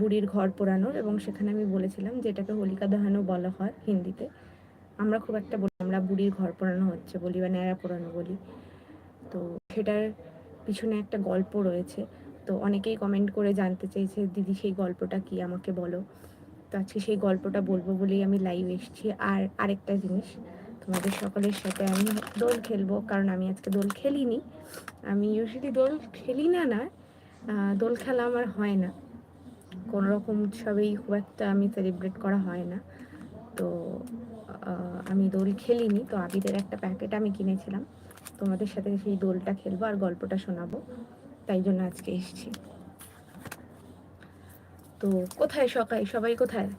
বুড়ির ঘর পোড়ানোর এবং সেখানে আমি বলেছিলাম যে এটাকে হোলিকা দহনও বলা হয় হিন্দিতে। আমরা খুব একটা বলি আমরা বুড়ির ঘর পোড়ানো হচ্ছে বলি বা ন্যাড়া পোড়ানো বলি। তো সেটার পিছনে একটা গল্প রয়েছে। তো অনেকেই কমেন্ট করে জানতে চেয়েছে, দিদি, সেই গল্পটা কি? আমাকে বলো। তো আজকে সেই গল্পটা বলব বলেই আমি লাইভ এসেছি। আর আরেকটা জিনিস, তোমাদের সকলের সাথে আমি দোল খেলব, কারণ আমি আজকে দোল খেলিনি। আমি ইউজুয়ালি দোল খেলি না না দোল খেলা আমার হয় না। কোনো রকম উৎসবেই খুব একটা আমি সেলিব্রেট করা হয় না। তো আমি দোল খেলিনি, তো আবিদের একটা প্যাকেট আমি কিনেছিলাম। তোমাদের সাথে সেই দোলটা খেলব আর গল্পটা শোনাবো। তাই জন্য আজকে এসছি। তো কোথায় সকাই সবাই কোথায়?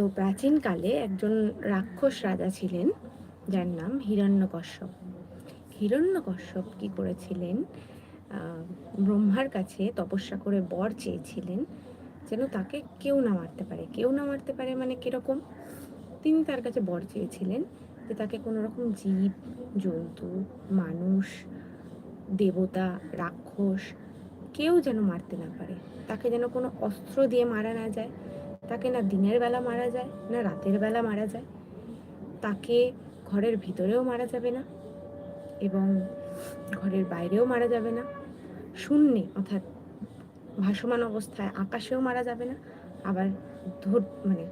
তো প্রাচীনকালে একজন রাক্ষস রাজা ছিলেন, যার নাম হিরণ্যকশ্যপ। হিরণ্যকশ্যপ কি করেছিলেন? ব্রহ্মার কাছে তপস্যা করে বর চেয়েছিলেন যেন তাকে কেউ না মারতে পারে। কেউ না মারতে পারে মানে কীরকম? তিনি তার কাছে বর চেয়েছিলেন যে তাকে কোনো রকম জীব, জন্তু, মানুষ, দেবতা, রাক্ষস কেউ যেন মারতে না পারে। তাকে যেন কোনো অস্ত্র দিয়ে মারা না যায়। তাকে না দিনের বেলা মারা যায়, না রাতের বেলা মারা যায়, তাকে ঘরের ভিতরেও মারা যাবে না এবং ঘরের বাইরেও মারা যাবে না। শূন্যে অর্থাৎ ভাসমান অবস্থায় আকাশেও মারা যাবে না। আবার ধর মানে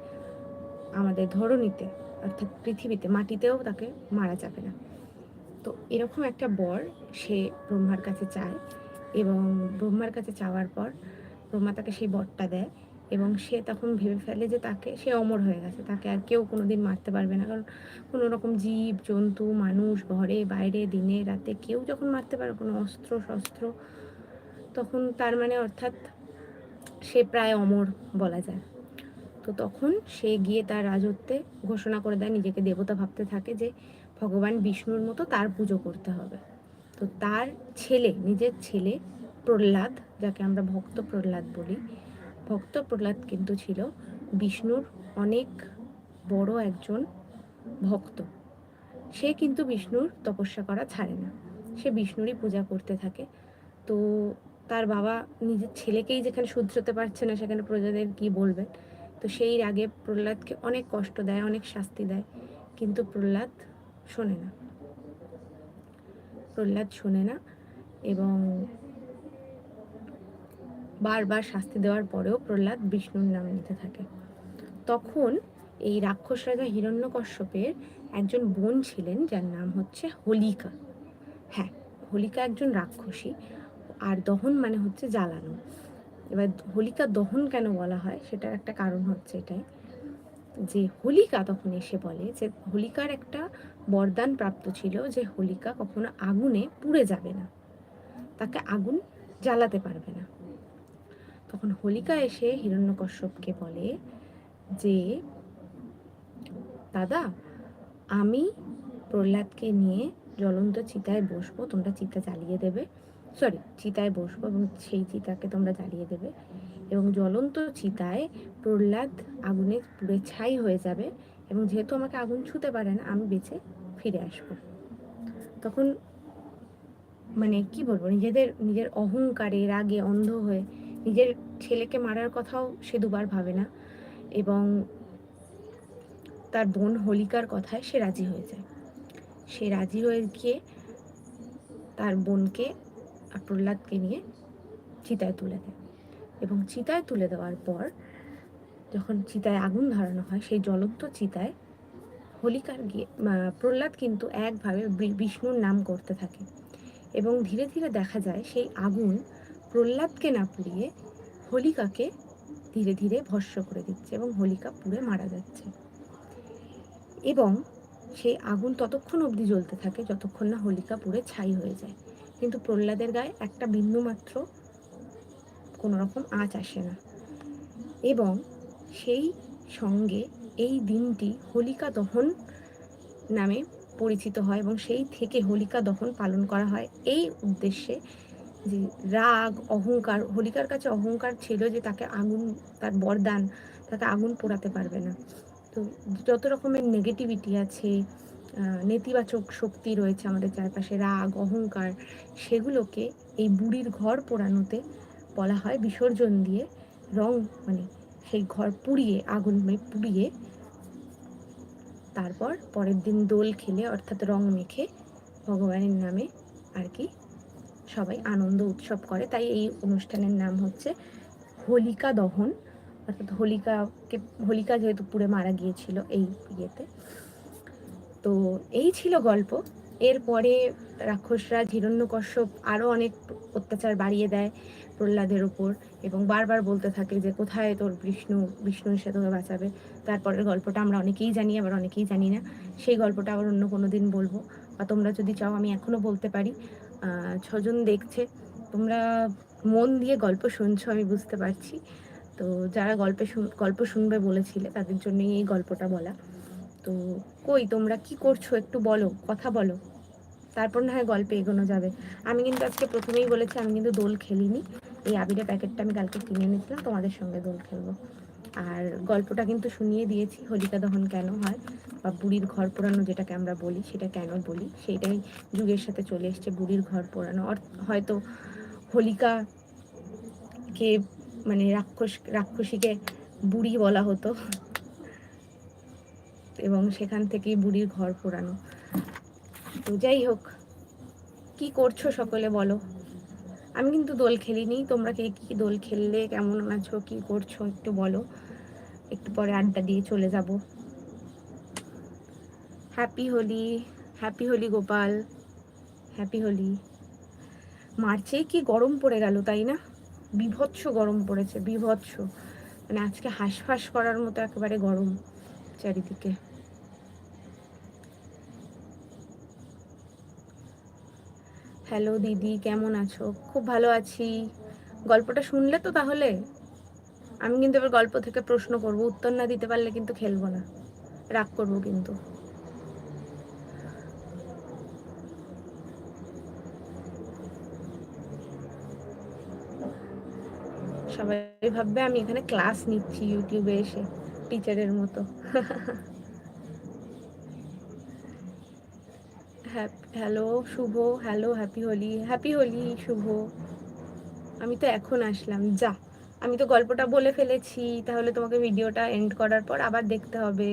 আমাদের ধরণীতে অর্থাৎ পৃথিবীতে মাটিতেও তাকে মারা যাবে না। তো এরকম একটা বর সে ব্রহ্মার কাছে চায় এবং ব্রহ্মার কাছে চাওয়ার পর ব্রহ্মা তাকে সেই বরটা দেয়। এবং সে তখন ভেবে ফেলে যে তাকে, সে অমর হয়ে গেছে। তাকে আর কেউ কোনো দিন মারতে পারবে না। কারণ কোনো রকম জীব, জন্তু, মানুষ, ঘরে, বাইরে, দিনে, রাতে কেউ যখন মারতে পারে কোনো অস্ত্র, শস্ত্র, তখন তার মানে অর্থাৎ সে প্রায় অমর বলা যায়। তো তখন সে গিয়ে তার রাজত্বে ঘোষণা করে দেয়, নিজেকে দেবতা ভাবতে থাকে যে ভগবান বিষ্ণুর মতো তার পুজো করতে হবে। তো তার ছেলে, নিজের ছেলে প্রহ্লাদ, যাকে আমরা ভক্ত প্রহ্লাদ বলি ভক্ত প্রহ্লাদ কিন্তু ছিল বিষ্ণুর অনেক বড় একজন ভক্ত। সে কিন্তু বিষ্ণুর তপস্যা করা ছাড়ে না। সে বিষ্ণুরই পূজা করতে থাকে। তো তার বাবা নিজের ছেলেকেই যেখানে শুধরতে পারছে না, সেখানে প্রজাদের কি বলবেন? তো সেই রাগে প্রহ্লাদকে অনেক কষ্ট দেয়, অনেক শাস্তি দেয়। কিন্তু প্রহ্লাদ শোনে না। প্রহ্লাদ শোনে না এবং বারবার শাস্তি দেওয়ার পরেও প্রহ্লাদ বিষ্ণুর নাম নিতে থাকে। তখন এই রাক্ষস রাজা হিরণ্যকশ্যপের একজন বোন ছিলেন, যার নাম হচ্ছে হোলিকা। হ্যাঁ হোলিকা একজন রাক্ষসী, আর দহন মানে হচ্ছে জ্বালানো। এবার হোলিকা দহন কেন বলা হয়, সেটার একটা কারণ হচ্ছে এটাই যে হোলিকা তখন এসে বলে যে হোলিকার একটা বরদান প্রাপ্ত ছিল যে হোলিকা কখনো আগুনে পুড়ে যাবে না। তাকে আগুন জ্বালাতে পারবে না। তখন হোলিকা এসে হিরণ্যকশ্যপকে বলে যে, দাদা, আমি প্রহ্লাদকে নিয়ে জ্বলন্ত চিতায় বসবো, তোমরা চিতা জ্বালিয়ে দেবে। সরি, চিতায় বসবো এবং সেই চিতাকে তোমরা জ্বালিয়ে দেবে। এবং জ্বলন্ত চিতায় প্রহ্লাদ আগুনে পুড়ে ছাই হয়ে যাবে এবং যেহেতু আমাকে আগুন ছুতে পারে না, আমি বেঁচে ফিরে আসব। তখন মানে কি বলব, নিজেদের, নিজের অহংকারে রাগে অন্ধ হয়ে নিজের ছেলেকে মারার কথাও সে দুবার ভাবে না এবং তার বোন হোলিকার কথায় সে রাজি হয়ে যায়। সে রাজি হয়ে গিয়ে তার বোনকে আর প্রহ্লাদকে নিয়ে চিতায় তুলে দেয় এবং চিতায় তুলে দেওয়ার পর যখন চিতায় আগুন ধরানো হয়, সেই জ্বলন্ত চিতায় হোলিকার গিয়ে প্রহ্লাদ কিন্তু একভাবে বিষ্ণুর নাম করতে থাকে এবং ধীরে ধীরে দেখা যায় সেই আগুন প্রহ্লাদকে না পুড়িয়ে হোলিকাকে ধীরে ধীরে ভস্য করে দিচ্ছে এবং হোলিকা পুড়ে মারা যাচ্ছে। এবং সেই আগুন ততক্ষণ অবধি জ্বলতে থাকে যতক্ষণ না হোলিকা পুড়ে ছাই হয়ে যায়। কিন্তু প্রহ্লাদের গায়ে একটা বিন্দু মাত্র কোনো রকম আঁচ আসে না। এবং সেই সঙ্গে এই দিনটি হোলিকা দহন নামে পরিচিত হয় এবং সেই থেকে হোলিকা দহন পালন করা হয়। এই উদ্দেশ্যে যে রাগ, অহংকার, হোলিকার কাছে অহংকার ছিল যে তাকে আগুন, তার বরদান, তাকে আগুন পোড়াতে পারবে না। তো যত রকমের নেগেটিভিটি আছে নেতিবাচক শক্তি রয়েছে আমাদের চারপাশে, রাগ, অহংকার, সেগুলোকে এই বুড়ির ঘর পোড়ানোতে বলা হয় বিসর্জন দিয়ে রং মানে সেই ঘর পুড়িয়ে, আগুন পুড়িয়ে তারপর পরের দিন দোল খেলে, অর্থাৎ রং মেখে ভগবানের নামে আর কি সবাই আনন্দ উৎসব করে। তাই এই অনুষ্ঠানের নাম হচ্ছে হোলিকা দহন। অর্থাৎ হোলিকাকে, হোলিকা যেহেতু পুড়ে মারা গিয়েছিল এই ইয়েতে। তো এই ছিল গল্প। এরপরে রাক্ষসরা হিরণ্যকশ্যপ আরও অনেক অত্যাচার বাড়িয়ে দেয় প্রহ্লাদের ওপর এবং বারবার বলতে থাকে যে, কোথায় তোর বিষ্ণু? বিষ্ণু এসে তোকে বাঁচাবে। তারপরের গল্পটা আমরা অনেকেই জানি, আবার অনেকেই জানি না। সেই গল্পটা আবার অন্য কোনো দিন বলব। বা তোমরা যদি চাও আমি এখনও বলতে পারি। ছজন দেখছে। তোমরা মন দিয়ে গল্প শুনছো, আমি বুঝতে পারছি। তো যারা গল্পে গল্প শুনবে বলেছিলে, তাদের জন্যই এই গল্পটা বলা। তো কই, তোমরা কি করছ একটু বলো, কথা বলো। তারপর না হয় গল্পে এগোনো যাবে। আমি কিন্তু আজকে প্রথমেই বলেছি, আমি কিন্তু দোল খেলিনি। এই আবিরের প্যাকেটটা আমি কালকে কিনে নিয়েছিলাম তোমাদের সঙ্গে দোল খেলব। আর গল্পটা কিন্তু শুনিয়ে দিয়েছি, হোলিকা দহন কেন হয় বা বুড়ির ঘর পোড়ানো যেটাকে আমরা বলি, সেটা কেন বলি, সেইটাই যুগের সাথে চলে এসছে বুড়ির ঘর পোড়ানো। হয়তো হোলিকা কে মানে রাক্ষস, রাক্ষসীকে বুড়ি বলা হতো এবং সেখান থেকেই বুড়ির ঘর পোড়ানো। তো যাই হোক, কি করছ সকলে বলো? আমি কিন্তু দোল খেলিনি। তোমরা কে কি দোল খেললে? কেমন আছো? কি করছ? একটু বলো। একটু পরে আড্ডা দিয়ে চলে যাব। Happy Holi happy Holi Gopal happy Holi মার্চে কি গরম পড়ে গেল, তাই না? বিভৎস গরম পড়েছে, বিভৎস। মানে আজকে হাঁসফাঁস করার মতো একেবারে গরম চারিদিকে। হ্যালো দিদি, কেমন আছো? খুব ভালো আছি। গল্পটা শুনলে তো তাহলে? আমি কিন্তু এবার গল্প থেকে প্রশ্ন করব, উত্তর না দিতে পারলে কিন্তু খেলব না। রাগ করব কিন্তু। সবাই ভাববে আমি এখানে ক্লাস নিচ্ছি ইউটিউবে এসে, টিচারের মতো। Hello, Shubho, hello, happy Holi happy Holi, Shubho. আমি তো এখন আসলাম, যা। আমি তো গল্পটা বলে ফেলেছি, তাহলে তোমাকে ভিডিওটা এন্ড করার পর আবার দেখতে হবে।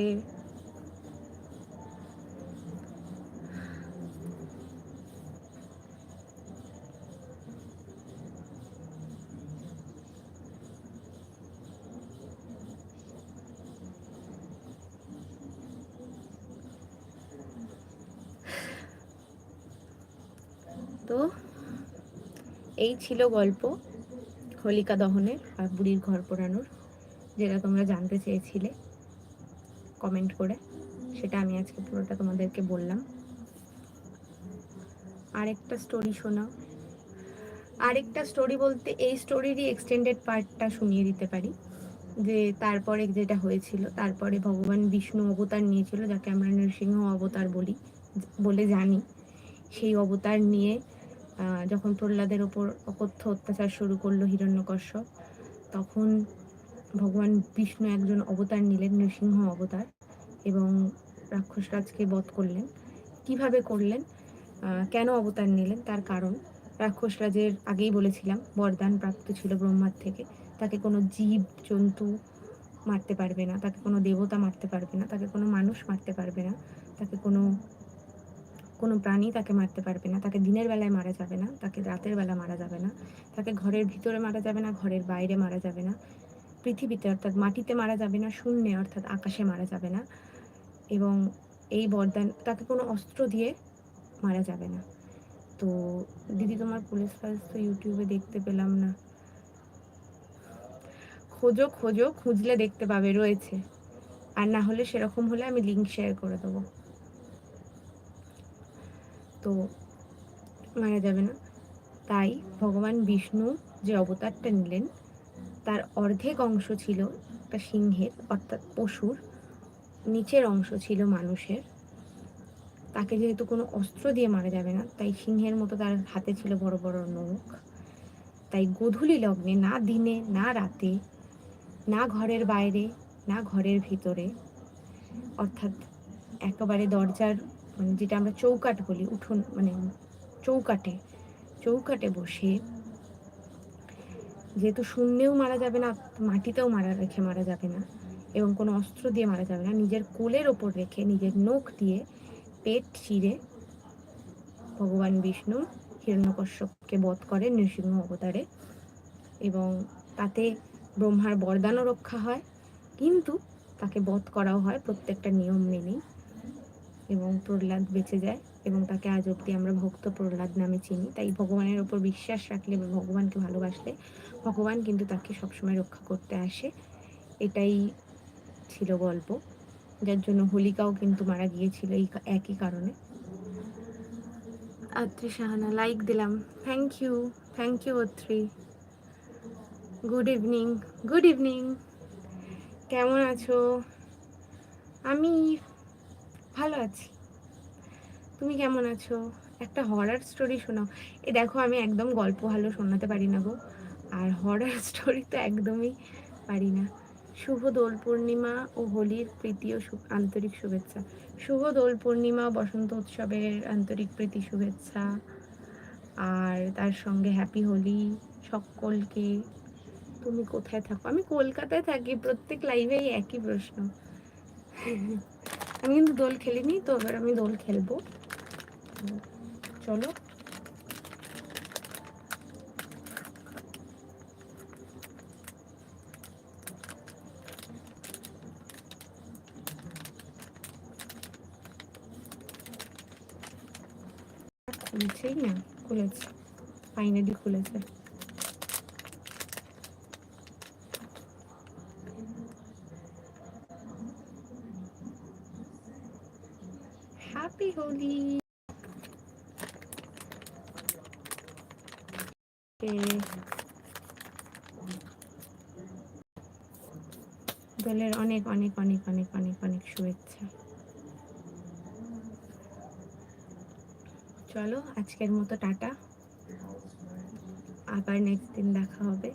তো এই ছিল গল্প হোলিকা দহনের আর বুড়ির ঘর পোড়ানোর, যেটা তোমরা জানতে চেয়েছিলে। কমেন্ট করে, সেটা আমি আজকে পুরোটা তোমাদেরকে বললাম। আরেকটা স্টোরি শোনাও। আরেকটা স্টোরি বলতে এই স্টোরিরই এক্সটেন্ডেড পার্টটা শুনিয়ে দিতে পারি। যে তারপরে যেটা হয়েছিল, তারপরে ভগবান বিষ্ণু অবতার নিয়েছিল, যাকে আমরা নৃসিংহ অবতার বলি, বলে জানি। সেই অবতার নিয়ে যখন প্রহ্লাদের ওপর অকথ্য অত্যাচার শুরু করল হিরণ্যকশ্যপ, তখন ভগবান বিষ্ণু একজন অবতার নিলেন, নৃসিংহ অবতার, এবং রাক্ষসরাজকে বধ করলেন। কীভাবে করলেন? কেন অবতার নিলেন? তার কারণ, রাক্ষসরাজের আগেই বলেছিলাম, বরদান প্রাপ্ত ছিল ব্রহ্মার থেকে। তাকে কোনো জীব, জন্তু মারতে পারবে না, তাকে কোনো দেবতা মারতে পারবে না, তাকে কোনো মানুষ মারতে পারবে না, তাকে কোনো কোনো প্রাণী তাকে মারতে পারবে না, তাকে দিনের বেলায় মারা যাবে না, তাকে রাতের বেলা মারা যাবে না, তাকে ঘরের ভিতরে মারা যাবে না, ঘরের বাইরে মারা যাবে না, পৃথিবীতে অর্থাৎ মাটিতে মারা যাবে না, শূন্যে অর্থাৎ আকাশে মারা যাবে না এবং এই বরদান, তাকে কোনো অস্ত্র দিয়ে মারা যাবে না। তো দিদি তোমার পুলিশ ফাইলস তো ইউটিউবে দেখতে পেলাম না। খোঁজো খোঁজো, খুঁজলে দেখতে পাবে, রয়েছে। আর না হলে সেরকম হলে আমি লিঙ্ক শেয়ার করে দেবো। তো মারা যাবে না। তাই ভগবান বিষ্ণু যে অবতারটা নিলেন, তার অর্ধেক অংশ ছিল একটা সিংহের, অর্থাৎ পশুর, নিচের অংশ ছিল মানুষের। তাকে যেহেতু কোনো অস্ত্র দিয়ে মারা যাবে না, তাই সিংহের মতো তার হাতে ছিল বড় বড় নখ। তাই গধূলি লগ্নে, না দিনে, না রাতে, না ঘরের বাইরে, না ঘরের ভিতরে, অর্থাৎ একেবারে দরজার মানে যেটা আমরা চৌকাট বলি, উঠোন মানে চৌকাটে চৌকাটে বসে যেহেতু শূন্যেও মারা যাবে না, মাটিতেও মারা রেখে মারা যাবে না এবং কোনো অস্ত্র দিয়ে মারা যাবে না, নিজের কোলের ওপর রেখে, নিজের নখ দিয়ে পেট চিরে ভগবান বিষ্ণু হিরণ্যকশ্যপকে বধ করে নৃসিংহ অবতারে এবং তাতে ব্রহ্মার বরদানও রক্ষা হয়, কিন্তু তাকে বধ করাও হয় প্রত্যেকটা নিয়ম মেনেই। এবং প্রহ্লাদ বেঁচে যায় এবং তাকে আজ অব্দি আমরা ভক্ত প্রহ্লাদ নামে চিনি। তাই ভগবানের ওপর বিশ্বাস রাখলে বা ভগবানকে ভালোবাসলে ভগবান কিন্তু তাকে সবসময় রক্ষা করতে আসে। এটাই ছিল গল্প, যার জন্য হোলিকাও কিন্তু মারা গিয়েছিল এই একই কারণে। আত্রি সাহানা লাইক দিলাম। Thank you thank you Atri. Good evening good evening কেমন আছো? আমি ভালো আছি। তুমি কেমন আছো? একটা হরার স্টোরি শোনাও। এ দেখো, আমি একদম গল্প ভালো শোনাতে পারি না গো। আর হরার স্টোরি তো একদমই পারি না। শুভ দোল পূর্ণিমা ও হোলির প্রীতি ও আন্তরিক শুভেচ্ছা। শুভ দোল পূর্ণিমা বসন্ত উৎসবের আন্তরিক প্রীতি শুভেচ্ছা। আর তার সঙ্গে হ্যাপি হোলি সকলকে। তুমি কোথায় থাকো? আমি কলকাতায় থাকি। প্রত্যেক লাইভেই একই প্রশ্ন। আমি কিন্তু দোল খেলিনি, তো এবার আমি দোল খেলব। চলো। খুলছেই না, খুলেছে। ফাইনালি খুলেছে হ্যাপি হোলি দোলের অনেক অনেক অনেক অনেক অনেক অনেক শুভেচ্ছা। চলো, আজকের মতো টাটা। আবার নেক্সট দিন দেখা হবে।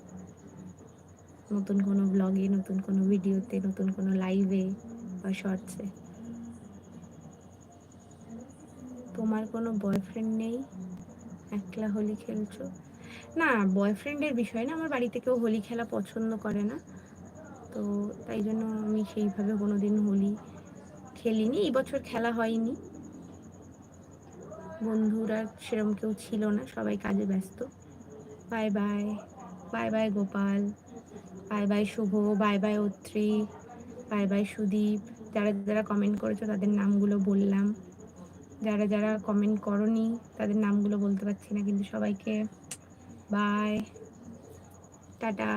নতুন কোনো ব্লগে নতুন কোনো ভিডিওতে নতুন কোনো লাইভে বা শর্টসে তোমার কোনো বয়ফ্রেন্ড নেই? একলা হোলি খেলছো? না বয়ফ্রেন্ডের বিষয় না, আমার বাড়িতে কেউ হোলি খেলা পছন্দ করে না। তো তাই জন্য আমি সেইভাবে কোনো দিন হোলি খেলিনি, এই বছর খেলা হয়নি। বন্ধুরা সেরকম কেউ ছিল না, সবাই কাজে ব্যস্ত। Bye bye bye bye Gopal, bye bye Shubho, bye bye Atri, bye bye Sudip. যারা যারা কমেন্ট করেছ তাদের নামগুলো বললাম। যারা যারা কমেন্ট করনি তাদের নামগুলো বলতে পারছি না, কিন্তু সবাইকে বাই টাটা